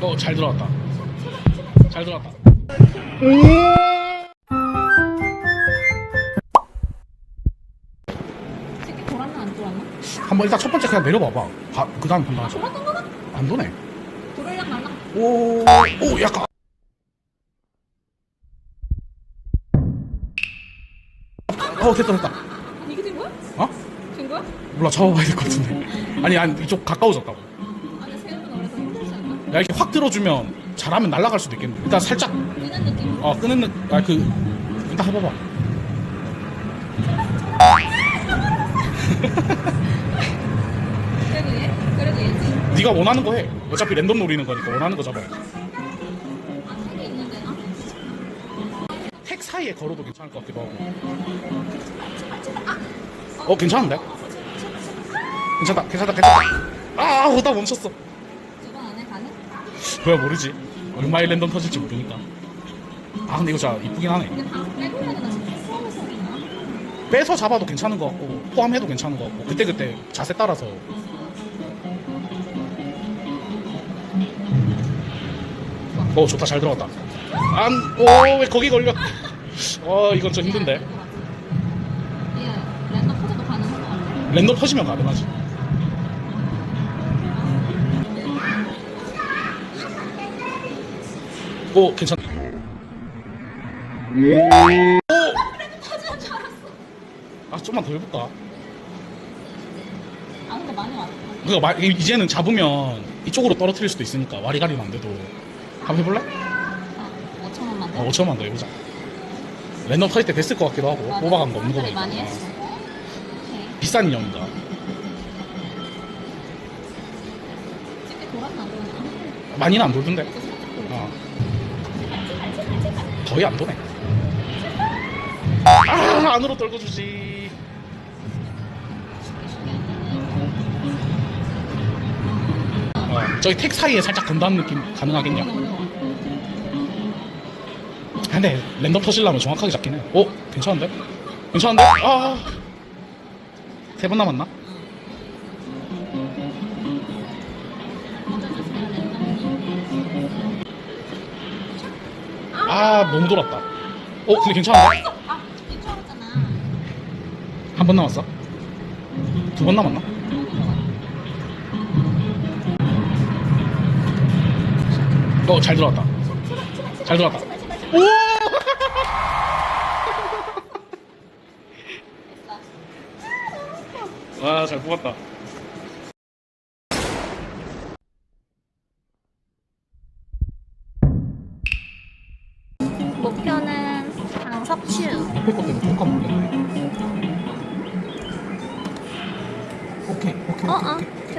어, 잘 들어왔다. 잘 들어왔다. 새끼 돌았나 안 돌았나? 한번 일단 첫 번째 그냥 내려봐봐. 가, 그 다음 판단하자. 돌았던 거가? 안 도네. 돌을랑 말랑. 오, 오, 약간. 어, 됐다, 됐다. 이게 된 거야? 어? 된 거야? 몰라, 잡아봐야 될 것 같은데. 아니, 아니, 이쪽 가까워졌다고. 야, 이렇게 확 들어주면 잘하면 날아갈 수도 있겠는데. 일단 살짝, 뛰는 느낌. 어, 끄는, 느- 아, 그, 일단 해봐봐. 그래도 얘? 그래도 얘지. 네가 원하는 거 해. 어차피 랜덤 노리는 거니까 원하는 거. 아 있는데 나? 택 사이에 걸어도 괜찮을 것 같기도 하고. 어, 괜찮은데? 괜찮다, 괜찮다, 괜찮다. 아, 오다 멈췄어. 그야 모르지. 얼마의 랜덤 터질지 모르니까. 아, 근데 이거 진짜 이쁘긴 하네. 빼서 잡아도 괜찮은 것 같고, 포함해도 괜찮은 것 같고, 그때 그때 자세 따라서. 어, 좋다, 잘 들어갔다. 안, 오, 왜 거기 걸려? 어, 이건 좀 힘든데. 같아. 랜덤 터지면 가능하지. 오, 괜찮다. 오! 터지는 줄 알았어. 아, 좀만 더 해볼까? 아 근데 많이 왔다. 그니까 마- 이제는 잡으면 이쪽으로 떨어뜨릴 수도 있으니까 와리가리는 안 돼도 한번 해볼래? 아 5천 원만 어, 돼. 5천만 더 해보자. 랜덤 터질 때 됐을 것 같기도 하고 맞아. 뽑아간 거 없는 거 사람들이 보니까 많이 했어. 오케이. 비싼 돌았나 안 돌았나? 많이는 안 돌던데. 거의 안 도네. 아 안으로 떨궈주지. 어, 저기 택 사이에 살짝 건다는 느낌 가능하겠냐? 아, 근데 랜덤 터질라면 정확하게 잡긴 해. 어? 괜찮은데? 괜찮은데? 아. 세 번 남았나? 아, 너무 돌았다. 어, 근데 괜찮은데? 아 괜찮았잖아. 한 번 남았어? 두 번 남았나? 어, 잘 들어왔다. 잘 들어왔다. 오! 와, 잘 뽑았다.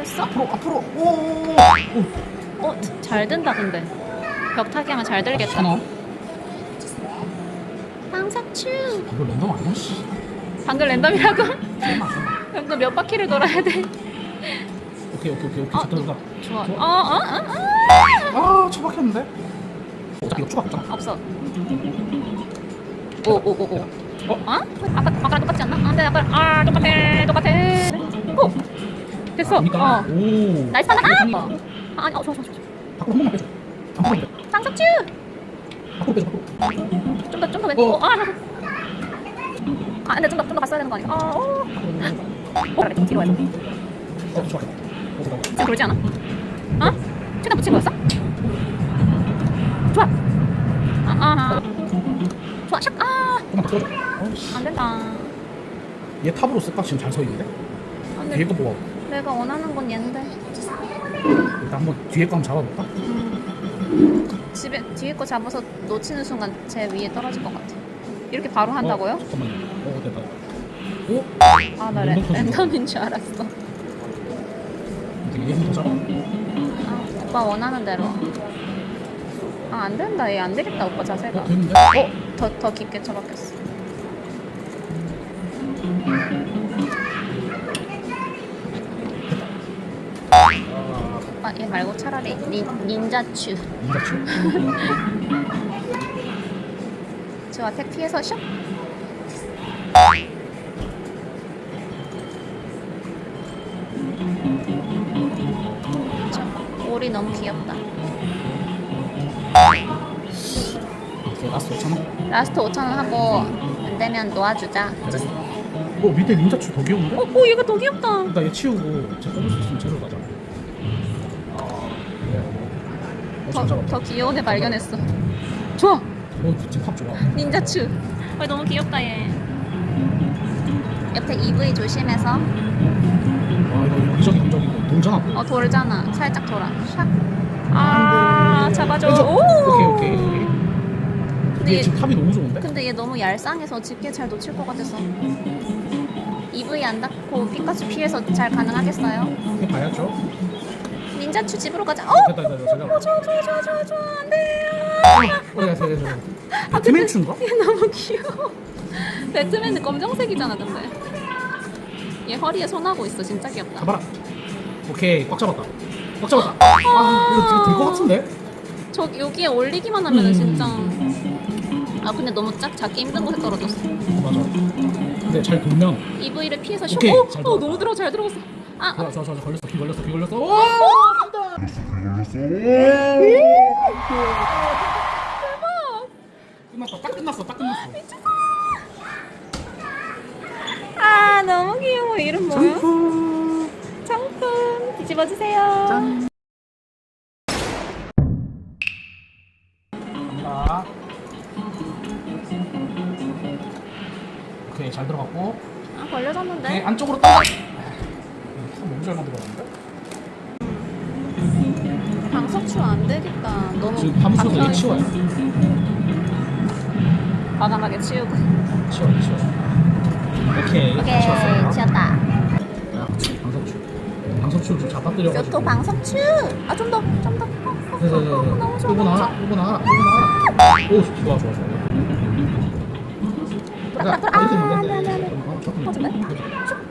됐어? 앞으로, 앞으로. 오, 오, 오. 어, 잘 된다 근데. 벽 타기 하면 잘 들겠다. 하나. 강석슈. 이거 랜덤 아니야? 씨. 방금 랜덤이라고? 설마, 설마. 그럼 너몇 바퀴를 돌아야 돼? 오케이, 오케이, 오케이, 오케이. 어, 좋다, 좋다. 좋아. 어, 어, 어, 어. 아, 처박혔는데? 어차피 이거 추가 없잖아. 없어. 오, 오, 오, 오. 어? 어? 아까 아까랑 똑같지 않나? 안 돼, 아까 아 똑같아, 똑같아. 오, 됐어. 그러니까. 어. 오. 나이스 하나. 밖으로 아, 아, 아니, 어, 좋아, 좋아, 좋아. 한 번만 빼줘. 밖으로 빼줘. 강석주. 밖으로 빼줘, 밖으로. 좀 더, 좀더 왼. 어. 어. 아, 아, 근데 좀 더, 좀 더 갔어야 되는 거 아니야? 아, 어. 어, 그래, 좀 뒤로 해서. 어, 좋아. 어, 잠깐만. 지금 돌지 않아? 어? 최대 붙인 거였어? 좋아. 아, 아. 좋아, 샥. 아, 조금만 더 끌어줘. 어, 씨. 안 된다. 얘 탑으로 쓸까? 지금 잘 서 있는데? 안 뒤에 돼. 거 보고. 내가 원하는 건 얘인데. 일단 한번 뒤에 거 한번 잡아볼까? 집에 뒤에 거 잡아서 놓치는 순간 제 위에 떨어질 것 같아. 이렇게 바로 한다고요? 어, 잠깐만요. 어, 됐다. 오? 아, 나 랜덤 랜, 터진 거. 랜덤인 줄 알았어. 얘 힘들잖아. 아, 오빠 원하는 대로. 아, 안 된다. 얘 안 되겠다, 오빠 자세가. 어, 됐는데? 어, 더, 더 깊게 처박혔어. 얘 말고 차라리 닌. 니가 치저 아택 피해서 슉. 저, 오리 너무 귀엽다. 오케이 라스트 5천원 라스트 5천 원 하고 안 되면 놓아주자. 어 밑에 닌자추 더 귀여운데? 어, 오 얘가 더 귀엽다. 나 얘 치우고 제 뽑을 수 있으면 쟤로 더, 더 귀여운 애 발견했어. 좋아. 어 지금 팝 좋아 닌자추. 아 너무 귀엽다 얘. 옆에 EV 조심해서. 와 이거 여기저기 여기저기 돌잖아 어 돌잖아. 살짝 돌아. 샥. 아 잡아줘. 왼쪽. 오. 오케이 오케이 근데 얘 얘, 지금 탑이 너무 좋은데? 근데 얘 너무 얄쌍해서 집게 잘 놓칠 것 같아서. EV 안 닿고 피카츄 피해서 잘 가능하겠어요? 이렇게 봐야죠 닌자추 집으로 가자. 어. 됐다 됐다 됐다 어, 좋아 좋아 좋아 좋아 좋아 안돼요. 어, 야, 됐다 됐다 배트맨추인가? 얘 너무 귀여워. 배트맨은 검정색이잖아, 근데. 얘 허리에 손하고 있어, 진짜 귀엽다. 가봐라 오케이 꽉 잡았다 꽉 잡았다 아 이거 될것 같은데? 저 여기에 올리기만 하면은 음. 진짜. 아 근데 너무 짝 잡기 힘든 곳에 떨어졌어. 맞아 근데 잘 돌면 EV를 피해서 쇼. 오케이, 어, 잘어 들어갔다. 너무 들어 잘 들어갔어. 아, 좋아. 좋아 좋아 걸렸어. 귀 걸렸어. 귀 걸렸어. 와 끝났어 딱 끝났어. 딱 끝났어. 아 너무 귀여워. 이름 뭐야? 정품 뒤집어 주세요. 짠. 갑니다 오케이 잘 들어갔고. 아 오케이 걸려졌는데. 안쪽으로 또. 아, 너무 잘 만들었는데? 방석추 안 되겠다. 너무 지금 박혀있어. 얘 치워요 과감하게 치우고. 치워 치워 오케이 오케이 치웠어요 치웠다. 야 방석추 방석추를 좀 잡아뜨려가지고 교토 방석추. 아 좀 더, 좀 더. 어, 어, 어, 어, 어, 너무 좋아. 나가라 좋아. 끌고 나가라 끌고 나가라 오 좋아 좋아 좋아 돌아, 돌아. 아, 이렇게 아, 하면 네, 네, 되는데. 네. 어, 조금. 터지네?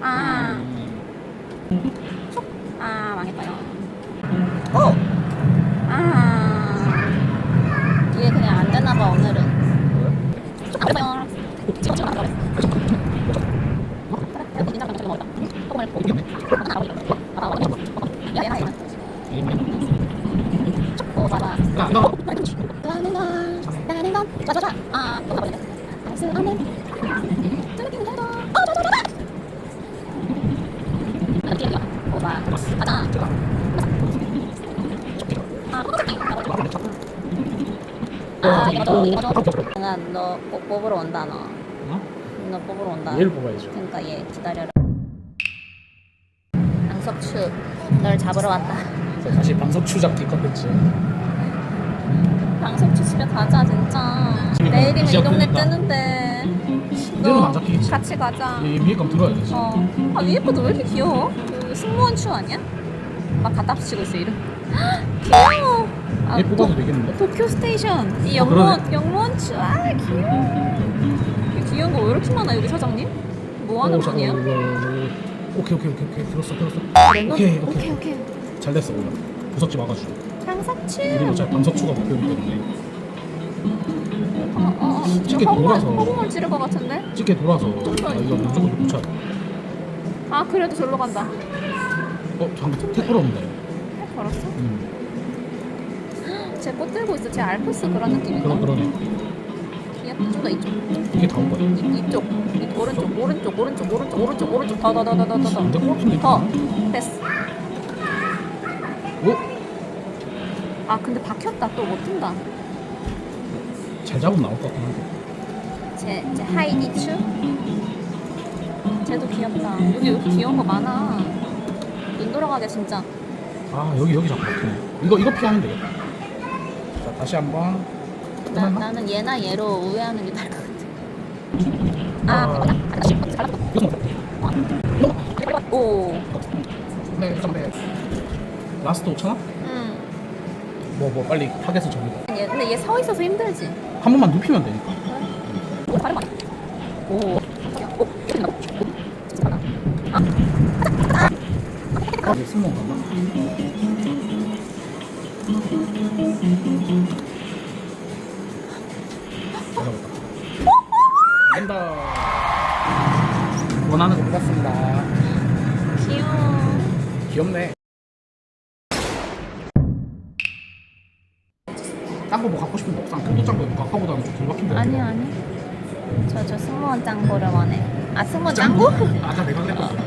아, 음. 아 망했어요. 오. 아. 이게 그냥 안 되나 봐 오늘은. 지금 안. 야, 너 나는 건, 나는 건, 자, 자, 자. 아, 또 가버리네. 알수 없는. 뚜루킹 해도. 어, 저, 저, 저, 저. 이렇게 해요. 오바. 가자. 아, 아. 내가 너꼭 뽑으러 온다, 너. 어? 너 뽑으러 온다. 얘를 뽑아야죠. 그러니까 얘 기다려라. 강석추, 널 잡으러 왔다. 그래서 다시 방석추 잡기 컨텐츠. 방석추 집에 가자, 진짜. 내일이면 이 시작 동네. 뜨는데. 이제는 너안 잡히겠지. 같이 가자. 얘 위에 감 들어야 되지. 어. 아, 위에 것도 왜 이렇게 귀여워? 그 승무원 추 아니야? 막 갖다 붙이고 있어, 이름. 귀여워. 아, 얘 뽑아도 도, 되겠는데? 도쿄 스테이션. 이 어, 영무원, 영무원 추. 아, 귀여워. 이 귀여운 거 왜 이렇게 많아, 여기 사장님? 뭐 하는 분이야? 이거. 오케이 오케이 오케이 오케이 들었어 들었어. 랜덤? 오케이, 오케이, 오케이. 오케이. 잘 됐어 오늘. 막아주죠. 강석추. 우리는 잘 방석추가 목표이기 때문에 어, 어, 어. 허공을, 돌아서. 허공을 찌를 것 같은데? 찌개 돌아서 아 이거 무조건 붙여. 아, 그래도 절로 간다. 어 방금 택 걸었는데. 해 걸었어? 음 쟤꽃 들고 있어. 쟤 알프스 그런 느낌인가? 그런 그러네. 귀엽다. 좀더 이쪽. 이게 다온 거야. 이, 이쪽. 이, 오른쪽, 오른쪽, 오른쪽, 오른쪽, 오른쪽, 오른쪽. 더, 더, 더, 더, 더, 더, 더. 안될것 같은데. 더. 됐어. 오? 아, 근데 박혔다. 또 못 뜬다. 잘 잡으면 나올 것 같긴 한데. 쟤, 쟤 하이디 추? 쟤도 귀엽다. 여기 왜 이렇게 귀여운 거 많아. 눈 돌아가게 진짜. 아 여기 여기 막히네. 이거 이거 피하면 되겠다. 자 다시 한번. 나? 나는 얘나 얘로 우회하는 게 나을 것 같아. 아, 아. 이거 좀 오. 네, 잠깐만. 라스트 5천 원? 응. 뭐, 뭐, 빨리 타겟을 정해봐. 얘, 근데 얘 서 있어서 힘들지. 한 번만 눕히면 되니까. 오, 다른 거? 오. 오. 아, 이게 갔나? 간다. 원하는 거 뽑았습니다. 귀여워. 귀엽네. 딴 거 뭐 갖고 싶은 거 없어? 포도 짱거 이거 아까보다는 좀덜 박힌데 아니 아니. 저 저 승무원 짱구를 원해. 아 승무원 짱구? 아까 내가 그랬거든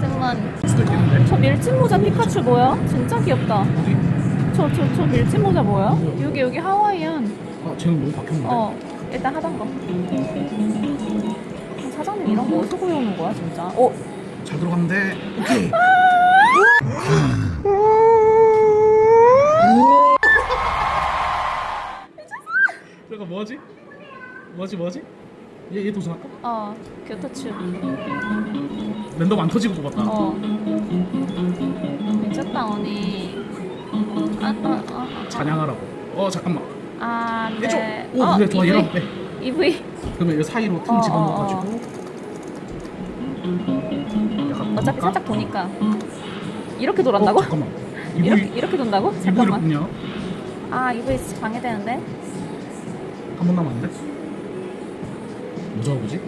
승무원. 수도 있겠는데 저 밀짚 모자 피카츄 뭐야? 진짜 귀엽다. 어디? 저 저 저 밀짚 모자 뭐야? 여기 여기 하와이안. 아 쟤는 너무 박혔는데 어 일단 하던 거. 사장님 이런 거 어디서 구해오는 거야 진짜? 어 잘 들어갔는데 오케이 내가 뭐하지? 뭐하지 뭐하지? 얘, 얘 도전할까? 어, 교토츄. 랜덤 안 터지고 뽑았다 어. 미쳤다 언니. 아, 아, 아, 아. 잔양하라고 어 잠깐만 아, 해줘 네. 오 그래 좋아 EV. 얘랑 빼 EV. 그러면 이 사이로 틈 어, 집어넣어가지고 어, 약간 어차피 볼까? 살짝 보니까 이렇게 돌았다고? 어, 잠깐만 이렇게 이브이 이렇게 돈다고? 잠깐만. 뽑냐? 아, EV 방해되는데. 한 번 남았는데? 뭐 잡아보지?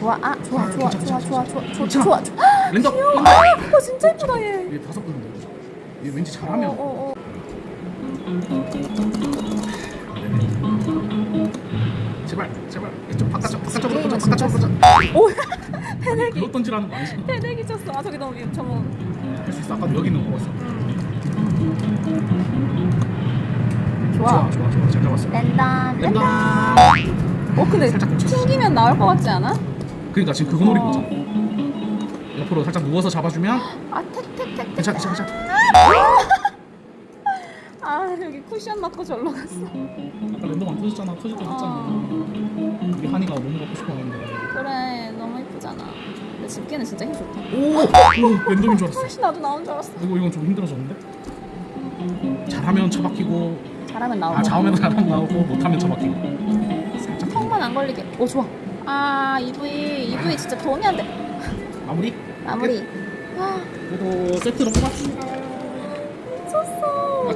좋아. 아, 좋아, 아, 좋아, 좋아, 좋아. 좋아, 좋아. 좋아, 좋아. 랜덤! 아, 어, 진짜 예쁘다 얘. 얘 다섯 번인데 얘 왠지 어, 잘하면 어, 어. 제발 제발 좀 바깥쪽 바깥쪽으로 꽂아 바깥쪽으로 꽂아 오, 그것 던지라는 거 아니지? 패대기 쳤어. 아, 저기 너무 위, 저거. 할 수 있어 아까 여기 있는 거 봤어 좋아. 좋아 좋아 좋아 잘 잡았어 랜덤. 랜덤 어, 근데 살짝 튕기면 나올 것 같지 않아? 그러니까 지금 그거 노리고 어. 있잖아 옆으로 살짝 누워서 잡아주면 아, 택, 택, 택, 택. 괜찮아 괜찮아 괜찮아 아, 여기 쿠션 맞고 절로 갔어. 아까 랜덤 안 터졌잖아 터질 때 어. 했잖아 우리 한이가 너무 갖고 싶어 하는데 그래, 너무 예쁘잖아. 근데 집게는 진짜 힘 좋다. 오! 오 랜덤인 줄 알았어 훨씬 나도 나온 줄 알았어. 이거 이건 좀 힘들어졌는데? 잘하면 처박히고 잘하면 나오고. 아 잘하면 잘하면 나오고 못하면 처박히고 살짝 턱만 안 걸리게. 오, 좋아. 아, EV, EV 진짜 도움이 안 돼. 마무리 마무리. 아, 그래도 세트로 뽑았습니다 미쳤어.